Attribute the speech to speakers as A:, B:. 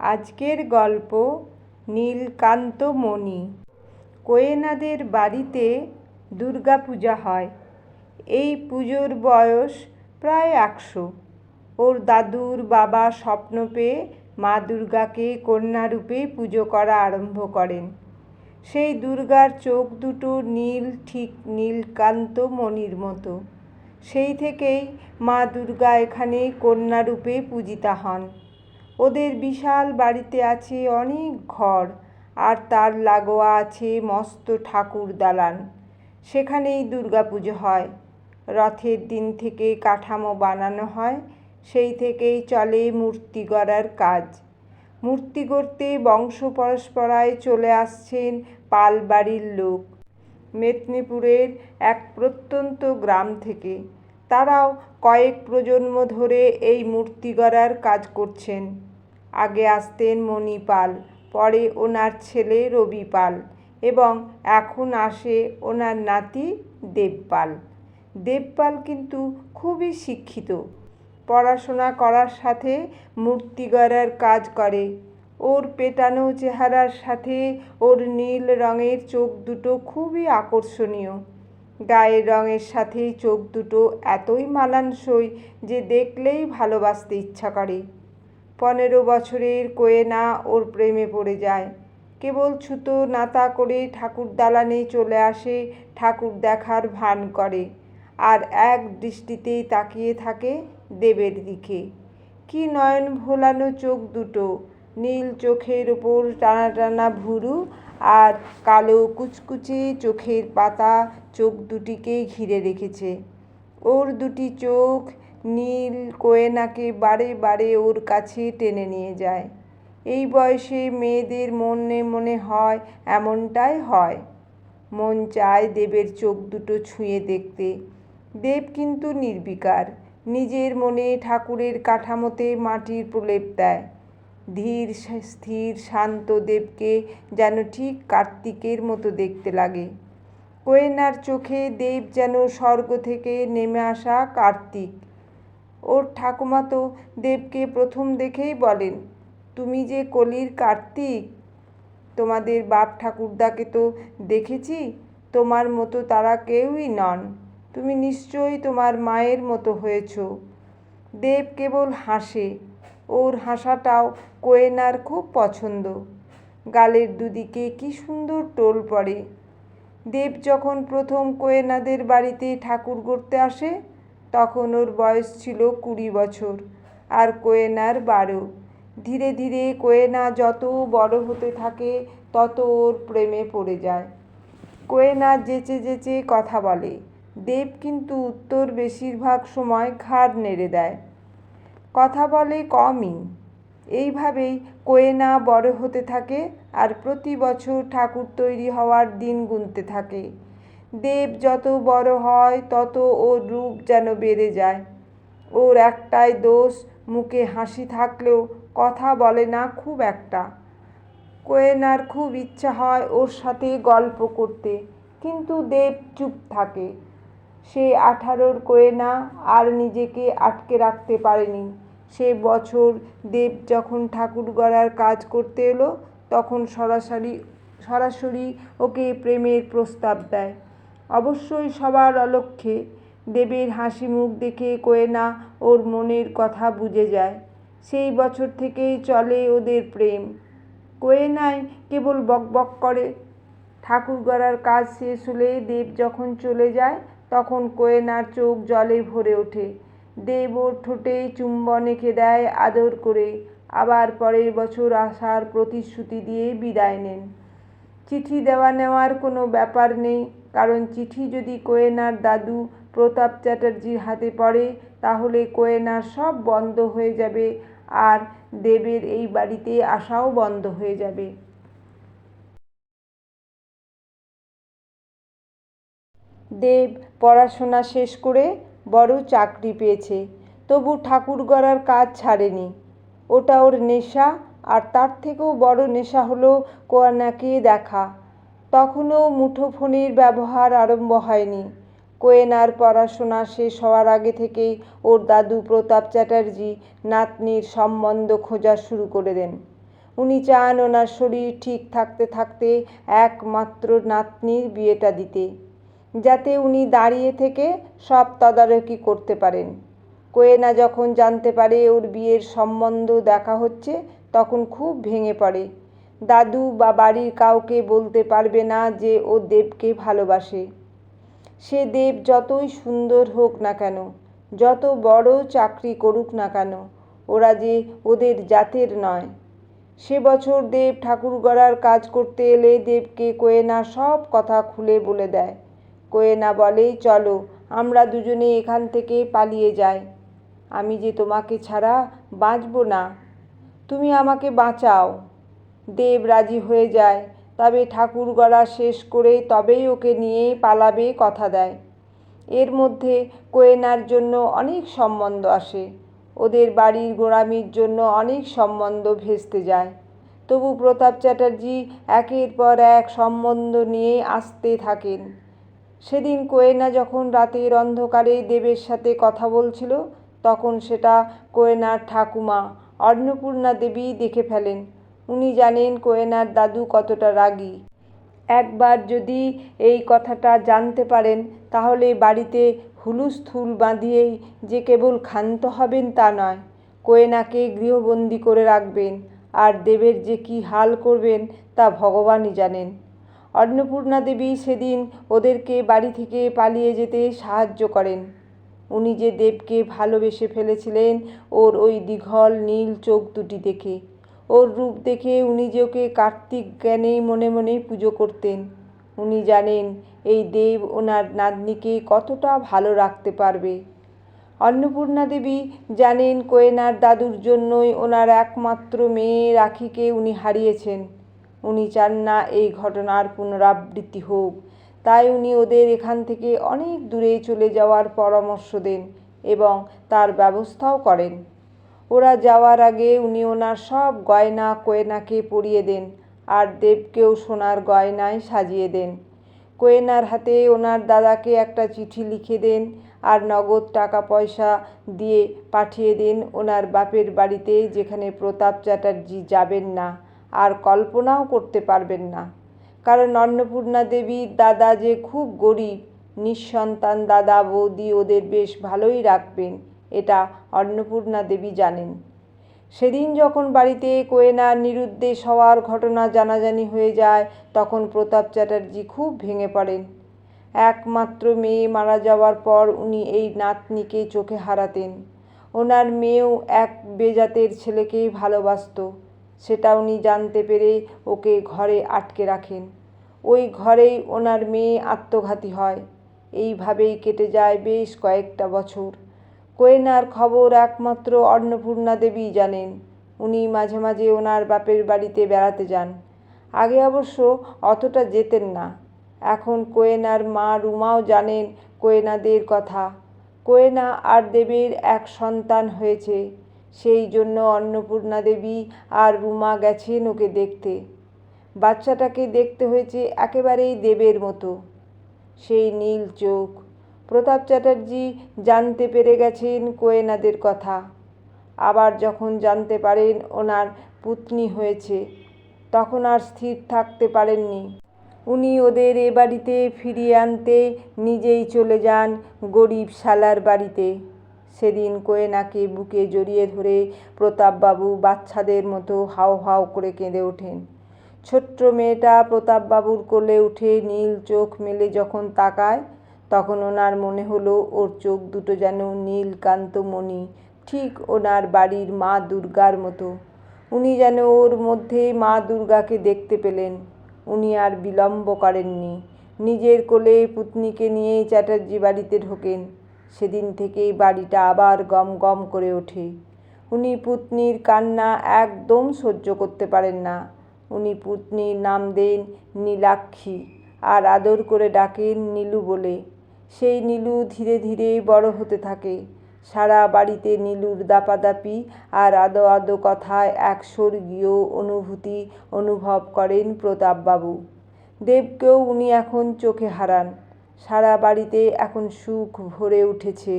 A: আজকের গল্প নীলকান্ত মণি কোয়েনাদের বাড়িতে দুর্গা পূজা হয়। এই পুজোর বয়স প্রায় একশো। ওর দাদুর বাবা স্বপ্ন পেয়ে মা দুর্গাকে কন্যারূপে পুজো করা আরম্ভ করেন। সেই দুর্গার চোখ দুটো নীল, ঠিক নীলকান্ত মণির মতো। সেই থেকেই মা দুর্গা এখানে কন্যারূপে পূজিতা হন। ওদের বিশাল বাড়িতে আছে অনেক ঘর, আর তার লাগোয়া আছে মস্ত ঠাকুর দালান। সেখানেই দুর্গাপুজো হয়। রথের দিন থেকে কাঠামো বানানো হয়, সেই থেকেই চলে মূর্তি গড়ার কাজ। মূর্তি গড়তে বংশ পরস্পরায় চলে আসছেন পাল বাড়ির লোক। মেদিনীপুরের এক প্রত্যন্ত গ্রাম থেকে। তারাও কয়েক প্রজন্ম ধরে এই মূর্তি গড়ার কাজ করছেন। আগে আসতেন মণি পাল পরে ওনার ছেলে রবি পাল এবং এখন আসে ওনার নাতি দেবপাল। দেবপাল কিন্তু খুবই শিক্ষিত। পড়াশোনা করার সাথে মূর্তি গড়ার কাজ করে। ওর পেটানো চেহারার সাথে ওর নীল রঙের চোখ দুটো খুবই আকর্ষণীয়। গায়ের রঙের সাথে চোখ দুটো এতই মালানসই যে দেখলেই ভালোবাসতে ইচ্ছা করে। পনেরো বছরের কোয়েনা ওর প্রেমে পড়ে যায়। কেবল ছুতো নাতা করে ঠাকুর দালানে চলে আসে, ঠাকুর দেখার ভান করে। আর এক দৃষ্টিতেই তাকিয়ে থাকে দেবের দিকে। কি নয়ন ভোলানো চোখ দুটো, নীল চোখের ওপর টানা টানা ভুরু আর কালো কুচকুচে চোখের পাতা চোখ দুটিকে ঘিরে রেখেছে। ওর দুটি চোখ নীল কোয়েনাকে বারে বারে ওর কাছে টেনে নিয়ে যায়। এই বয়সে মেয়েদের মনে মনে হয় এমনটাই হয়। মন চায় দেবের চোখ দুটো ছুঁয়ে দেখতে। দেব কিন্তু নির্বিকার। নিজের মনে ঠাকুরের কাঠামোতে মাটির প্রলেপ দেয়। ধীর স্থির, শান্ত দেবকে যেন ঠিক কার্তিকের মতো দেখতে লাগে। কোয়েনার চোখে দেব যেন স্বর্গ থেকে নেমে আসা কার্তিক। ওর ঠাকুমা তো দেবকে প্রথম দেখেই বলেন, তুমি যে কলির কার্তিক, তোমাদের বাপ ঠাকুরদাকে তো দেখেছি, তোমার মতো তারা কেউই নন। তুমি নিশ্চয়ই তোমার মায়ের মতো হয়েছ। দেব কেবল হাসে, ওর হাসাটাও কোয়েনার খুব পছন্দ। গালের দুদিকে কি সুন্দর টোল পড়ে। দেব যখন প্রথম কোয়েনাদের বাড়িতে ঠাকুর গড়তে আসে তখন ওর বয়স ছিল কুড়ি বছর। আর কোয়েনার বারো। ধীরে ধীরে কোয়েনা যত বড় হতে থাকে, তত ওর প্রেমে পড়ে যায়। কোয়েনা যেচে যেচে কথা বলে। দেব কিন্তু উত্তর বেশিরভাগ সময় ঘাড় নেড়ে দেয়। কথা বলে কমই। এইভাবেই কোয়েনা বড় হতে থাকে আর প্রতি বছর ঠাকুর তৈরি হওয়ার দিন গুনতে থাকে। দেব যত বড় হয়, তত ওর রূপ যেন বেড়ে যায়। ওর একটাই দোষ, মুখে হাসি থাকলেও কথা বলে না খুব একটা। কোয়েনার খুব ইচ্ছা হয় ওর সাথে গল্প করতে, কিন্তু দেব চুপ থাকে। সে আঠারোর কোয়েনা আর নিজেকে আটকে রাখতে পারেনি। সে বছর দেব যখন ঠাকুর গড়ার কাজ করতে এলো, তখন সরাসরি সরাসরি ওকে প্রেমের প্রস্তাব দেয়। অবশ্যই সবার অলক্ষ্যে দেবের হাসি মুখ দেখে কোয়েনা ওর মনের কথা বুঝে যায়। সেই বছর থেকেই চলে ওদের প্রেম। কোয়েনাই কেবল বকবক করে। ঠাকুর গড়ার কাজ শেষ হলে দেব যখন চলে যায়, তখন কোয়েনার চোখ জলে ভরে ওঠে। দেব ওর ঠোঁটে চুম্বন এঁকে দেয় আদর করে। আবার পরের বছর আসার প্রতিশ্রুতি দিয়ে বিদায় নেন। চিঠি দেওয়া নেওয়ার কোনো ব্যাপার নেই। কারণ চিঠি যদি কোয়েনার দাদু প্রতাপ চ্যাটার্জির হাতে পড়ে, তাহলে কোয়েনার সব বন্ধ হয়ে যাবে আর দেবের এই বাড়িতে আসাও বন্ধ হয়ে যাবে। দেব পড়াশোনা শেষ করে বড় চাকরি পেয়েছে, তবু ঠাকুর গড়ার কাজ ছাড়েনি। ওটা ওর নেশা, আর তার থেকেও বড় নেশা হলো কোয়েনাকে দেখা। তখনও মুঠোফোনের ব্যবহার আরম্ভ হয়নি। কোয়েনার পড়াশোনা শেষ হওয়ার আগে থেকেই ওর দাদু প্রতাপ চ্যাটার্জি নাতনির সম্বন্ধ খোঁজা শুরু করে দেন। উনি চান ওনার শরীর ঠিক থাকতে থাকতে একমাত্র নাতনির বিয়েটা দিতে, যাতে উনি দাঁড়িয়ে থেকে সব তদারকি করতে পারেন। কোয়েনা যখন জানতে পারে ওর বিয়ের সম্বন্ধ দেখা হচ্ছে, তখন খুব ভেঙে পড়ে। দাদু বা বাড়ির কাউকে বলতে পারবে না যে ও দেবকে ভালোবাসে। সে দেব যতই সুন্দর হোক না কেন, যত বড় চাকরি করুক না কেন, ওরা যে ওদের জাতের নয়। সে বছর দেব ঠাকুর গড়ার কাজ করতে এলে দেবকে কোয়েনা সব কথা খুলে বলে দেয়। কোয়েনা বলে, চলো, আমরা দুজনে এখান থেকে পালিয়ে যাই। আমি যে তোমাকে ছাড়া বাঁচব না। তুমি আমাকে বাঁচাও। দেব রাজি হয়ে যায়। তবে ঠাকুর গড়া শেষ করে তবেই ওকে নিয়ে পালাবে কথা দেয়। এর মধ্যে কোয়েনার জন্য অনেক সম্বন্ধ আসে। ওদের বাড়ির গোড়ামির জন্য অনেক সম্বন্ধ ভেস্তে যায়। তবু প্রতাপ চ্যাটার্জি একের পর এক সম্বন্ধ নিয়ে আসতে থাকেন। সেদিন কোয়েনা যখন রাতের অন্ধকারে দেবের সাথে কথা বলছিল, তখন সেটা কোয়েনার ঠাকুমা অন্নপূর্ণা দেবী দেখে ফেলেন। উনি জানেন কোয়েনার দাদু কতটা রাগী। একবার যদি এই কথাটা জানতে পারেন, তাহলে বাড়িতে হুলুস্থুল বাঁধিয়েই যে কেবল ক্ষান্ত হবেন তা নয়, কোয়েনাকে গৃহবন্দী করে রাখবেন। আর দেবের যে কী হাল করবেন, তা ভগবানই জানেন। অন্নপূর্ণা দেবী সেদিন ওদেরকে বাড়ি থেকে পালিয়ে যেতে সাহায্য করেন। উনি যে দেবকে ভালোবেসে ফেলেছিলেন, ওর ওই দীঘল নীল চোখ দুটি দেখে। ওর রূপ দেখে উনি যে ওকে কার্তিক জ্ঞানেই মনে মনে পুজো করতেন। উনি জানেন এই দেব ওনার নাতনিকে কতটা ভালো রাখতে পারবে। অন্নপূর্ণা দেবী জানেন কোয়েনার দাদুর জন্যই ওনার একমাত্র মেয়ে রাখিকে উনি হারিয়েছেন। উনি চান না এই ঘটনার পুনরাবৃত্তি হোক। তাই উনি ওদের এখান থেকে অনেক দূরে চলে যাওয়ার পরামর্শ দেন এবং তার ব্যবস্থাও করেন। ওরা যাওয়ার আগে উনি ওনার সব গয়না কোয়েনাকে পরিয়ে দেন আর দেবকেও সোনার গয়নায় সাজিয়ে দেন। কোয়েনার হাতে ওনার দাদাকে একটা চিঠি লিখে দেন আর নগদ টাকা পয়সা দিয়ে পাঠিয়ে দিন ওনার বাপের বাড়িতে যেখানে প্রতাপ চ্যাটার্জি যাবেন না আর কল্পনাও করতে পারবেন না। কারণ অন্নপূর্ণা দেবীর দাদা যে খুব গরিব, নিঃসন্তান দাদা বৌদি ওদের বেশ ভালোই রাখবেন। এটা অন্নপূর্ণা দেবী জানেন। সেদিন যখন বাড়িতে কোয়েনার নিরুদ্দেশ হওয়ার ঘটনা জানাজানি হয়ে যায়, তখন প্রতাপ চ্যাটার্জি খুব ভেঙে পড়েন। একমাত্র মেয়ে মারা যাওয়ার পর উনি এই নাতনিকে চোখে হারাতেন। ওনার মেয়েও এক বেজাতের ছেলেকেই ভালোবাসত। সেটা উনি জানতে পেরে ওকে ঘরে আটকে রাখেন। ওই ঘরেই ওনার মেয়ে আত্মঘাতী হয়। এইভাবেই কেটে যায় বেশ কয়েকটা বছর। কোয়েনার খবর একমাত্র অন্নপূর্ণা দেবী জানেন। উনি মাঝে মাঝে ওনার বাপের বাড়িতে বেড়াতে যান। আগে অবশ্য অতটা যেতেন না। এখন কোয়েনার মা রুমাও জানেন কোয়েনাদের কথা। কোয়েনা আর দেবীর এক সন্তান হয়েছে। সেই জন্য অন্নপূর্ণা দেবী আর রুমা গেছেন ওকে দেখতে। বাচ্চাটাকে দেখতে হয়েছে একেবারেই দেবের মতো। সেই নীল চোখ প্রতাপ চ্যাটার্জি জানতে পেরে গেছেন কোয়েনাদের কথা। আবার যখন জানতে পারেন ওনার পুতনি হয়েছে, তখন আর স্থির থাকতে পারেননি। উনি ওদের এ বাড়িতে ফিরিয়ে আনতে নিজেই চলে যান গরিব শালার বাড়িতে। সেদিন কোয়েনাকে বুকে জড়িয়ে ধরে প্রতাপবাবু বাচ্চাদের মতো হাও হাও করে কেঁদে ওঠেন। ছোট্ট মেয়েটা প্রতাপবাবুর কোলে উঠে নীল চোখ মেলে যখন তাকায় তখন ওনার মনে হলো, ওর চোখ দুটো যেন নীলকান্তমণি ঠিক ওনার বাড়ির মা দুর্গার মতো। উনি যেন ওর মধ্যে মা দুর্গাকে দেখতে পেলেন। উনি আর বিলম্ব করেননি। নিজের কোলে পুতনিকে নিয়ে চ্যাটার্জি বাড়িতে ঢোকেন। সেদিন থেকেই বাড়িটা আবার গম গম করে ওঠে। উনি পুতনির কান্না একদম সহ্য করতে পারেন না। উনি পুতনির নাম দেন নীলাক্ষী, আর আদর করে ডাকেন নীলু বলে। সেই নীলু ধীরে ধীরে বড় হতে থাকে। সারা বাড়িতে নীলুর দাপাদাপি আর আদো আদো কথায় এক স্বর্গীয় অনুভূতি অনুভব করেন প্রতাপবাবু। দেবকেও উনি এখন চোখে হারান। সারা বাড়িতে এখন সুখ ভরে উঠেছে।